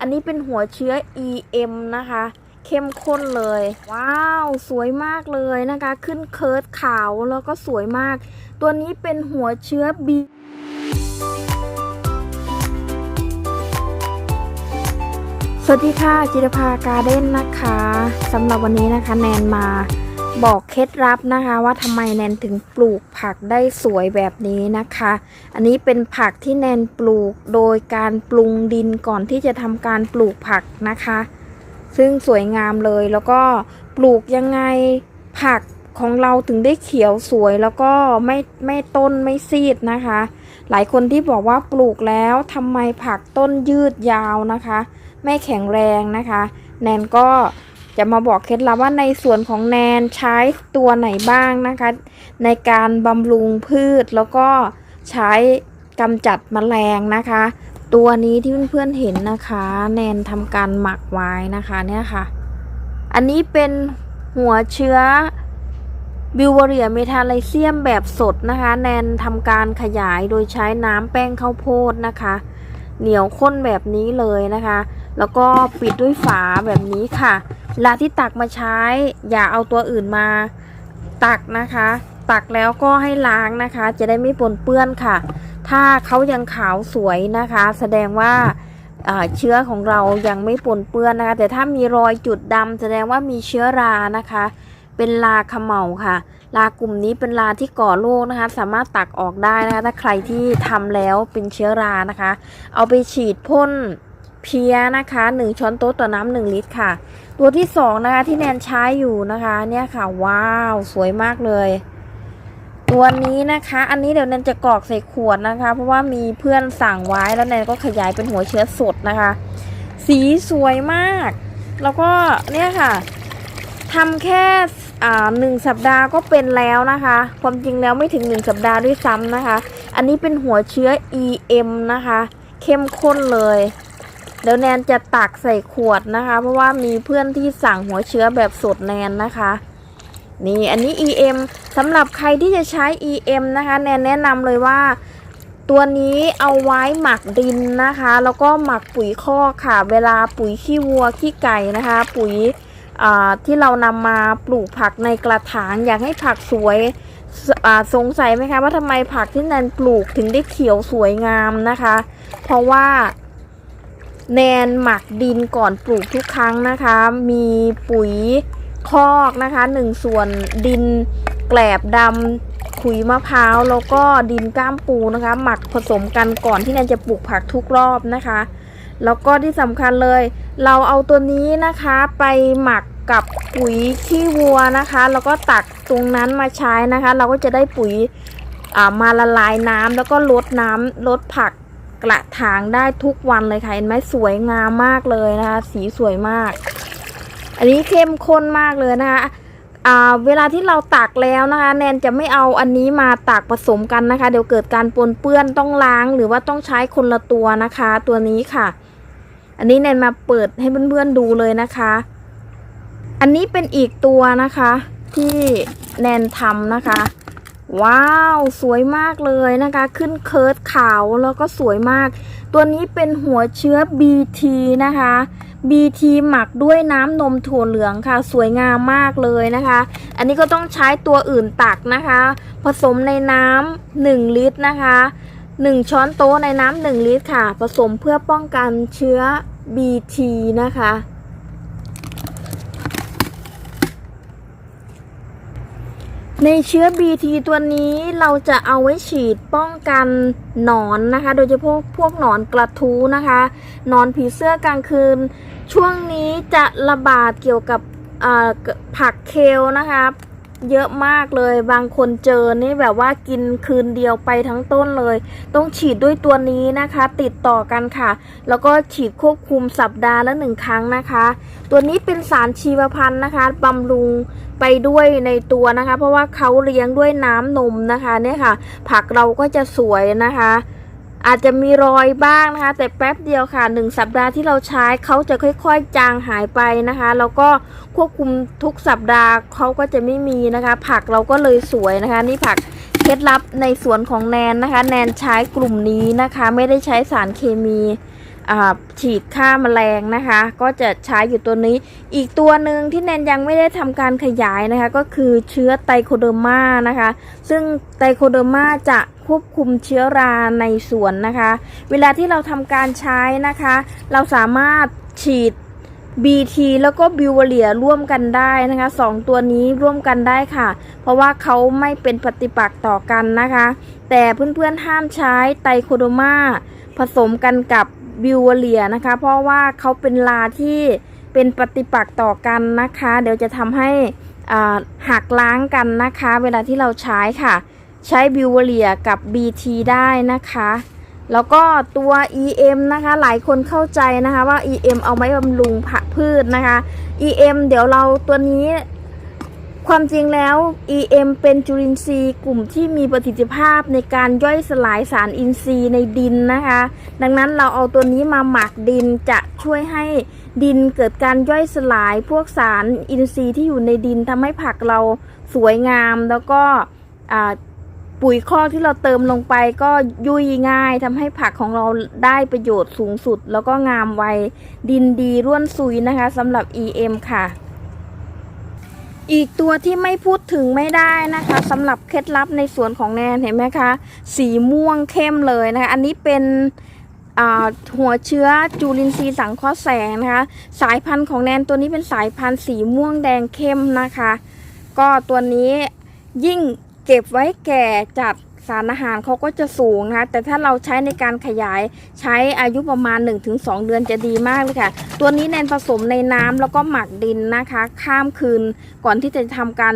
อันนี้เป็นหัวเชื้อ EM นะคะ เข้มข้นเลย ว้าว สวยมากเลยนะคะ ขึ้นเคิร์ดขาวแล้วก็สวยมาก ตัวนี้เป็นหัวเชื้อ B สวัสดีค่ะจิรภาการ์เด้นนะคะสำหรับวันนี้นะคะแนนมา บอกเคล็ดลับนะคะ ว่าทำไมแนนถึงปลูกผักได้สวยแบบนี้นะคะ อันนี้เป็นผักที่แนนปลูกโดยการปรุงดินก่อนที่จะทำการปลูกผักนะคะ ซึ่งสวยงามเลยแล้วก็ปลูกยังไงผักของเราถึงได้เขียวสวยแล้วก็ไม่ไม่ต้นไม่ซีดนะคะ หลายคนที่บอกว่าปลูกแล้วทำไมผักต้นยืดยาวนะคะ ไม่แข็งแรงนะคะ แนนก็ จะมาบอกเคล็ดลับว่าในส่วนของแนนใช้ตัวไหนบ้างนะคะ ในการบำรุงพืชแล้วก็ใช้กำจัดแมลงนะคะ ตัวนี้ที่เพื่อนๆเห็นนะคะ แนนทำการหมักไว้นะคะเนี่ยค่ะ อันนี้เป็นหัวเชื้อบิวเวเรียเมทาไลเซียมแบบสดนะคะ แนนทำการขยายโดยใช้น้ำแป้งข้าวโพดนะคะ เหนียวข้นแบบนี้เลยนะคะ แล้วก็ปิดด้วยฝาแบบนี้ค่ะ เวลาที่ตักมาใช้ อย่าเอาตัวอื่นมาตักนะคะ ตักแล้วก็ให้ล้างนะคะ จะได้ไม่ปนเปื้อนค่ะ ถ้าเขายังขาวสวยนะคะ แสดงว่าเชื้อของเรายังไม่ปนเปื้อนนะคะ แต่ถ้ามีรอยจุดดำแสดงว่ามีเชื้อรานะคะ เป็นลาขมเหลาค่ะ ลากลุ่มนี้เป็นลาที่ก่อโรคนะคะ สามารถตักออกได้นะคะ ถ้าใครที่ทำแล้วเป็นเชื้อรานะคะ เอาไปฉีดพ่นเพียนะคะ 1 ช้อนโต๊ะต่อน้ำ1ลิตรค่ะ ตัวที่2นะคะที่แนนใช้อยู่นะคะ เนี่ยค่ะว้าวสวยมากเลย ตัวนี้นะคะ อันนี้เดี๋ยวแนนจะกรอกใส่ขวดนะคะ เพราะว่ามีเพื่อนสั่งไว้แล้วแนนก็ขยายเป็นหัวเชื้อสดนะคะ สีสวยมาก แล้วก็เนี่ยค่ะทำแค่หนึ่งสัปดาห์ก็เป็นแล้วนะคะ ความจริงแล้วไม่ถึงหนึ่งสัปดาห์ด้วยซ้ำนะคะ อันนี้เป็นหัวเชื้อ EM นะคะ เข้มข้นเลย เดี๋ยวแนนจะตักใส่ขวดนะคะ เพราะว่ามีเพื่อนที่สั่งหัวเชื้อแบบสดแนนนะคะ นี่อันนี้ EM สำหรับใครที่จะใช้ EM นะคะ แนนแนะนำเลยว่าตัวนี้เอาไว้หมักดินนะคะ แล้วก็หมักปุ๋ยคอกค่ะ เวลาปุ๋ยขี้วัวขี้ไก่นะคะ ปุ๋ยที่เรานำมาปลูกผักในกระถางอยากให้ผักสวยสสงสัยไหมคะว่าทำไมผักที่แนนปลูกถึงได้เขียวสวยงามนะคะ เพราะว่า แนนหมักดินก่อนปลูกทุกครั้งนะคะ มีปุ๋ยคอกนะคะหนึ่งส่วนดินแกลบดำขุยมะพร้าวแล้วก็ดินก้ามปูนะคะ หมักผสมกันก่อนที่แนนจะปลูกผักทุกรอบนะคะ แล้วก็ที่สำคัญเลย เราเอาตัวนี้นะคะไปหมักกับปุ๋ยขี้วัวนะคะ แล้วก็ตักตรงนั้นมาใช้นะคะ เราก็จะได้ปุ๋ยอ่ามาละลายน้ำแล้วก็ลดน้ำลดผัก กระถางได้ทุกวันเลยค่ะเห็นไหมสวยงามมากเลยนะคะ สีสวยมาก อันนี้เข้มข้นมากเลยนะคะเวลาที่เราตักแล้วนะคะ แนนจะไม่เอาอันนี้มาตักผสมกันนะคะ เดี๋ยวเกิดการปนเปื้อนต้องล้างหรือว่าต้องใช้คนละตัวนะคะ ตัวนี้ค่ะ อันนี้แนนมาเปิดให้เพื่อนๆดูเลยนะคะ อันนี้เป็นอีกตัวนะคะ ที่แนนทำนะคะ ว้าว สวยมากเลยนะคะ ขึ้นเคิร์ดขาวแล้วก็สวยมาก ตัวนี้เป็นหัวเชื้อ BT นะคะ BT หมักด้วยน้ำนมถั่วเหลืองค่ะ สวยงามมากเลยนะคะ อันนี้ก็ต้องใช้ตัวอื่นตักนะคะ ผสมในน้ำ1ลิตรนะคะ 1 ช้อนโต๊ะในน้ำ1ลิตรค่ะ ผสมเพื่อป้องกันเชื้อ BT นะคะ ในเชื้อ BT ตัวนี้เราจะเอาไว้ฉีดป้องกันหนอนนะคะ โดยเฉพาะพวกหนอนกระทู้นะคะหนอนผีเสื้อกลางคืน ช่วงนี้จะระบาดเกี่ยวกับผักเคลนะคะเยอะมากเลยบางคนเจอนี่แบบว่ากินคืนเดียวไปทั้งต้นเลย ต้องฉีดด้วยตัวนี้นะคะ ติดต่อกันค่ะ แล้วก็ฉีดควบคุมสัปดาห์ละหนึ่งครั้งนะคะ ตัวนี้เป็นสารชีวพันธุ์นะคะบำรุง ไปด้วยในตัวนะคะ เพราะว่าเขาเลี้ยงด้วยน้ำนมนะคะเนี่ยค่ะ ผักเราก็จะสวยนะคะ อาจจะมีรอยบ้างนะคะ แต่แป๊บเดียวค่ะหนึ่งสัปดาห์ที่เราใช้เขาจะค่อยๆ จางหายไปนะคะ แล้วก็ควบคุมทุกสัปดาห์เขาก็จะไม่มีนะคะ ผักเราก็เลยสวยนะคะ นี่ผักเคล็ดลับในสวนของแนนนะคะ แนนใช้กลุ่มนี้นะคะ ไม่ได้ใช้สารเคมี ฉีดฆ่าแมลงนะคะ ก็จะใช้อยู่ตัวนี้ อีกตัวหนึ่งที่แนนยังไม่ได้ทำการขยายนะคะ ก็คือเชื้อไตโคเดอร์มานะคะ ซึ่งไตโคเดอร์มาจะควบคุมเชื้อราในสวนนะคะ เวลาที่เราทำการใช้นะคะ เราสามารถฉีด BT แล้วก็บิวเลียร่วมกันได้นะคะสองตัวนี้ร่วมกันได้ค่ะ เพราะว่าเขาไม่เป็นปฏิปักษ์ต่อกันนะคะ แต่เพื่อนๆห้ามใช้ไตโคโดมาผสมกันกับ บิวเลียนะคะ เพราะว่าเขาเป็นลาที่เป็นปฏิปักษ์ต่อกันนะคะ เดี๋ยวจะทำให้หักล้างกันนะคะ เวลาที่เราใช้ค่ะ ใช้บิวเลียกับ BT ได้นะคะ แล้วก็ตัว EM นะคะ หลายคนเข้าใจนะคะว่า EM เอาไว้บำรุงผักพืชนะคะ EM เดี๋ยวเราตัวนี้ ความจริงแล้ว EM เป็นจุลินทรีย์กลุ่มที่มีประสิทธิภาพในการย่อยสลายสารอินทรีย์ในดินนะคะ ดังนั้นเราเอาตัวนี้มาหมักดินจะช่วยให้ดินเกิดการย่อยสลายพวกสารอินทรีย์ที่อยู่ในดินทำให้ผักเราสวยงาม แล้วก็ปุ๋ยคอกที่เราเติมลงไปก็ยุ่ยง่ายทำให้ผักของเราได้ประโยชน์สูงสุด แล้วก็งามไวดินดีร่วนซุยนะคะสำหรับ EM ค่ะ อีกตัวที่ไม่พูดถึงไม่ได้นะคะสำหรับเคล็ดลับในสวนของแนนเห็นไหมคะสีม่วงเข้มเลยนะคะอันนี้เป็นหัวเชื้อจูลินทรีย์สังเคราะห์แสงนะคะสายพันธุ์ของแนนตัวนี้เป็นสายพันธุ์สีม่วงแดงเข้มนะคะ ก็ตัวนี้ยิ่งเก็บไว้แก่จัด สารอาหารเขาก็จะสูงนะคะ แต่ถ้าเราใช้ในการขยายใช้อายุประมาณ 1-2 เดือนจะดีมากเลยค่ะ ตัวนี้แนนผสมในน้ำแล้วก็หมักดินนะคะ ข้ามคืนก่อนที่จะทำการ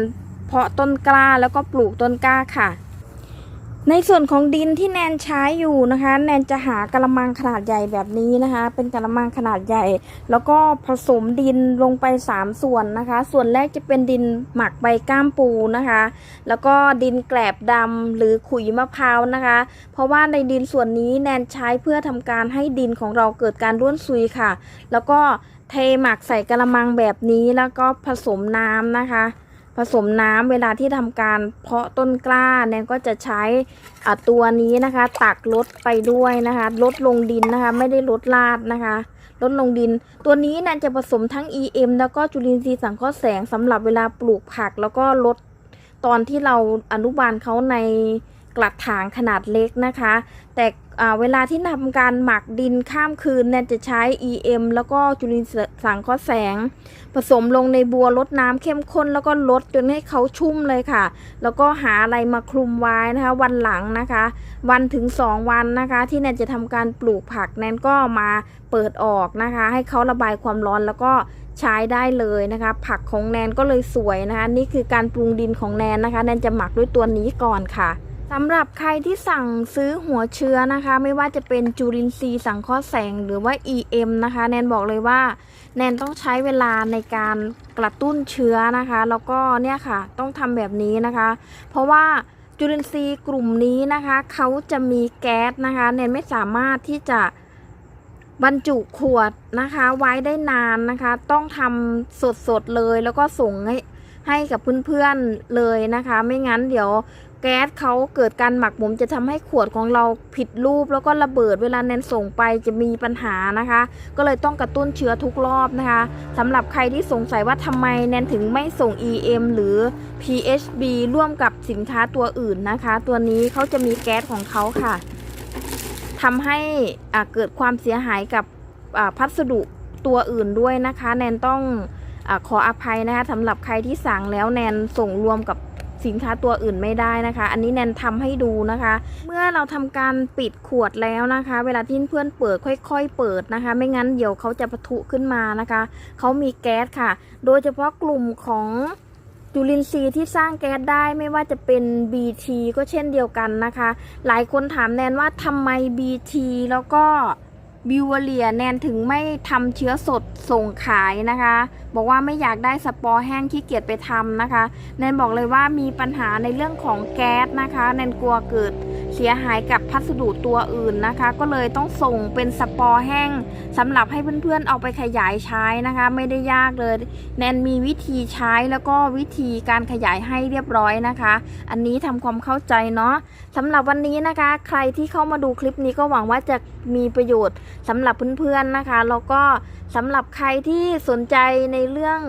เพาะต้นกล้าแล้วก็ปลูกต้นกล้าค่ะ ในส่วนของดินที่แนนใช้อยู่นะคะ แนนจะหากระมังขนาดใหญ่แบบนี้นะคะ เป็นกระมังขนาดใหญ่ แล้วก็ผสมดินลงไป 3 ส่วนนะคะ ส่วนแรกจะเป็นดินหมักใบก้ามปูนะคะ แล้วก็ดินแกลบดำหรือขุยมะพร้าวนะคะ เพราะว่าในดินส่วนนี้แนนใช้เพื่อทำการให้ดินของเราเกิดการร่วนซุยค่ะ แล้วก็เทหมักใส่กระมังแบบนี้แล้วก็ผสมน้ำนะคะ ผสมน้ำเวลาที่ทำการเพาะต้นกล้าแนนก็จะใช้อะตัวนี้นะคะ ตักลดไปด้วยนะคะลดลงดินนะคะ ไม่ได้ลดลาดนะคะลดลงดิน ตัวนี้แนนจะผสมทั้ง EM แล้วก็จุลินทรีย์สังเคราะห์แสงสำหรับเวลาปลูกผัก แล้วก็ลดตอนที่เราอนุบาลเขาใน กระถางขนาดเล็กนะคะ แต่เวลาที่ทำการหมักดินข้ามคืนแนนจะใช้ EM แล้วก็จุลินทรีย์สังเคราะห์แสง ผสมลงในบัวลดน้ำเข้มข้นแล้วก็ลดจนให้เขาชุ่มเลยค่ะ แล้วก็หาอะไรมาคลุมไว้นะคะ วันหลังนะคะ วันถึง 2 วันนะคะ ที่แนนจะทำการปลูกผักแนนก็มาเปิดออกนะคะ ให้เขาระบายความร้อนแล้วก็ใช้ได้เลยนะคะ ผักของแนนก็เลยสวยนะคะ นี่คือการปรุงดินของแนนนะคะ แนนจะหมักด้วยตัวนี้ก่อนค่ะ สำหรับใครที่สั่งซื้อหัวเชื้อนะคะ ไม่ว่าจะเป็นจุลินทรีย์สังเคราะห์แสงหรือว่า EM นะคะ แนนบอกเลยว่า แนนต้องใช้เวลาในการกระตุ้นเชื้อนะคะ แล้วก็เนี่ยค่ะต้องทำแบบนี้นะคะ เพราะว่าจุลินทรีย์กลุ่มนี้นะคะเขาจะมีแก๊สนะคะ แนนไม่สามารถที่จะบรรจุขวดนะคะ ไว้ได้นานนะคะ ต้องทำสดๆเลยแล้วก็ส่งให้ให้กับเพื่อนๆเลยนะคะ ไม่งั้นเดี๋ยว แก๊สเขาเกิดการหมักหมมจะทำให้ขวดของเราผิดรูปแล้วก็ระเบิดเวลาแนนส่งไปจะมีปัญหานะคะ ก็เลยต้องกระตุ้นเชื้อทุกรอบนะคะสำหรับใครที่สงสัยว่าทำไมแนนถึงไม่ส่ง EM หรือ PHB ร่วมกับสินค้าตัวอื่นนะคะ ตัวนี้เขาจะมีแก๊สของเขาค่ะทำให้อาเกิดความเสียหายกับอ่าพัสดุตัวอื่นด้วยนะคะ แนนต้องอาขออภัยนะคะสำหรับใครที่สั่งแล้วแนนส่งรวมกับ สินค้าตัวอื่นไม่ได้นะคะ อันนี้แนนทำให้ดูนะคะ เมื่อเราทำการปิดขวดแล้วนะคะ เวลาที่เพื่อนเปิดค่อยๆ เปิดนะคะ ไม่งั้นเดี๋ยวเขาจะปะทุขึ้นมานะคะเขามีแก๊สค่ะ โดยเฉพาะกลุ่มของจุลินทรีย์ที่สร้างแก๊สได้ไม่ว่าจะเป็น BT ก็เช่นเดียวกันนะคะ หลายคนถามแนนว่าทำไม BT แล้วก็ บิวเลียแนนถึงไม่ทำเชื้อสดส่งขายนะคะ บอกว่าไม่อยากได้สปอร์แห้งขี้เกียจไปทำนะคะ แนนบอกเลยว่ามีปัญหาในเรื่องของแก๊สนะคะ แนนกลัวเกิดเสียหายกับพัสดุตัวอื่นนะคะ ก็เลยต้องส่งเป็นสปอร์แห้งสำหรับให้เพื่อนๆเอาไปขยายใช้นะคะ ไม่ได้ยากเลย แนนมีวิธีใช้แล้วก็วิธีการขยายให้เรียบร้อยนะคะ อันนี้ทำความเข้าใจเนาะสำหรับวันนี้นะคะ ใครที่เข้ามาดูคลิปนี้ก็หวังว่าจะมีประโยชน์สำหรับเพื่อนๆนะคะแล้วก็สำหรับใครที่สนใจในเรื่อง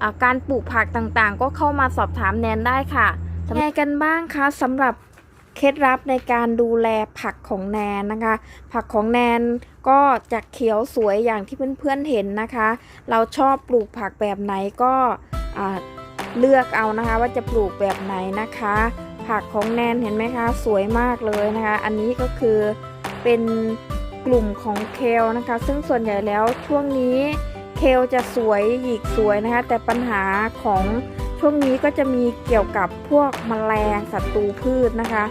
อการปลูกผักต่างๆ ก็เข้ามาสอบถามแนนได้ค่ะแนนกันบ้างคะสำหรับ เคล็ดลับในการดูแลผักของแนนนะคะ ผักของแนนก็จะเขียวสวยอย่างที่เพื่อนๆเห็นนะคะ เราชอบปลูกผักแบบไหนก็เลือกเอานะคะว่าจะปลูกแบบไหนนะคะ ผักของแนนเห็นไหมคะ สวยมากเลยนะคะ อันนี้ก็คือเป็นกลุ่มของเคลนะคะ ซึ่งส่วนใหญ่แล้วช่วงนี้เคลจะสวยหยิกสวยนะคะ แต่ปัญหาของช่วงนี้ก็จะมีเกี่ยวกับพวกแมลงศัตรูพืชนะคะ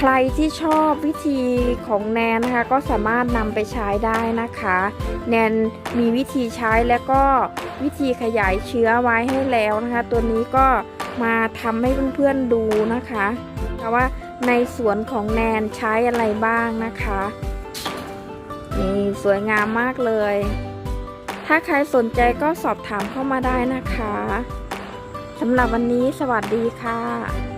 ใครที่ชอบวิธีของแนนนะคะ ก็สามารถนำไปใช้ได้นะคะ แนนมีวิธีใช้แล้วก็วิธีขยายเชื้อไว้ให้แล้วนะคะ ตัวนี้ก็มาทำให้เพื่อนๆดูนะคะว่าในสวนของแนนใช้อะไรบ้างนะคะนี่สวยงามมากเลย ถ้าใครสนใจก็สอบถามเข้ามาได้นะคะสำหรับวันนี้สวัสดีค่ะ